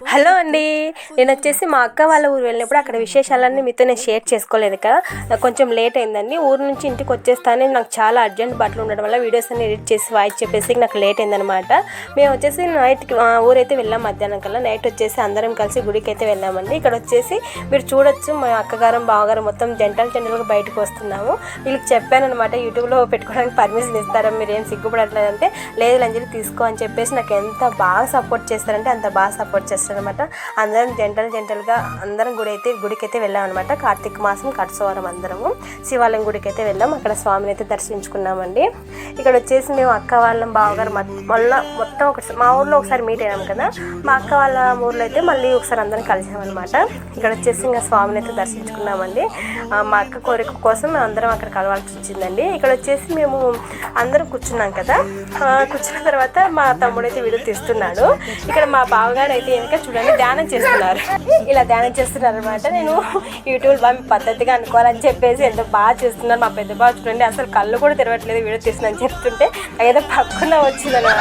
Hello అండి. నేను వచ్చేసి మా అక్క వాళ్ళ ఊరు వెళ్ళినప్పుడు అక్కడ విశేషాలన్నీ మీతో నేను షేర్ చేసుకోలేదు కదా. నాకు కొంచెం లేట్ అయిందండి. ఊరు నుంచి ఇంటికి వచ్చేస్తానే నాకు చాలా అర్జెంట్ బట్టలు ఉండడం వల్ల వీడియోస్ అన్ని ఎడిట్ చేసి వాయిస్ చెప్పేసి నాకు లేట్ అయిందనమాట మేము వచ్చేసి నైట్కి ఆ, ఊరైతే వెళ్ళాం మధ్యాహ్నం కల్లా. నైట్ వచ్చేసి అందరం కలిసి గుడికి అయితే వెళ్ళామండి. ఇక్కడ వచ్చేసి మీరు చూడొచ్చు మా అక్కగారం బావగారు మొత్తం జంటలు జంటలుగా బయటకు వస్తున్నాము. వీళ్ళకి చెప్పానమాట యూట్యూబ్లో పెట్టుకోవడానికి పర్మిషన్ ఇస్తారా? మీరు ఏం సిగ్గుపడట్లేదంటే లేదు లంజలి తీసుకో అని చెప్పేసి నాకు ఎంత బాగా సపోర్ట్ చేస్తారంటే అంత బాగా సపోర్ట్ చేస్తారు. చేస్తారనమాట అందరం జంటలు జంటలుగా అందరం గుడి అయితే గుడికి అయితే వెళ్ళాం అనమాట కార్తీక మాసం కట్సవారం అందరము. శివాలయం గుడికి అయితే వెళ్ళాం. అక్కడ స్వామిని అయితే దర్శించుకున్నామండి. ఇక్కడ వచ్చేసి మేము అక్క వాళ్ళం బావగారు మళ్ళీ మళ్ళా మొత్తం ఒకసారి మా ఊర్లో ఒకసారి మీట్ అయ్యాం కదా. మా అక్క వాళ్ళ ఊర్లో అయితే మళ్ళీ ఒకసారి అందరం కలిసామన్నమాట. ఇక్కడ వచ్చేసి ఇంకా స్వామిని అయితే దర్శించుకున్నామండి. మా అక్క కోరిక కోసం మేము అందరం అక్కడ కలవాల్సి వచ్చిందండి. ఇక్కడ వచ్చేసి మేము అందరం కూర్చున్నాం కదా. కూర్చున్న తర్వాత మా తమ్ముడు అయితే వీడియో తీస్తున్నాడు. ఇక్కడ మా బావగారు అయితే వెనక చూడండి ధ్యానం చేస్తున్నారు. ఇలా ధ్యానం చేస్తున్నారు అనమాట నేను యూట్యూబ్ బాగా పద్ధతిగా అనుకోవాలని చెప్పేసి ఎంత బాగా చేస్తున్నారు మా పెద్ద బావ చూడండి. అసలు కళ్ళు కూడా తెరవట్లేదు వీడియో తీస్తున్నాను చెప్తుంటే ఏదో పక్కన వచ్చిందనమాట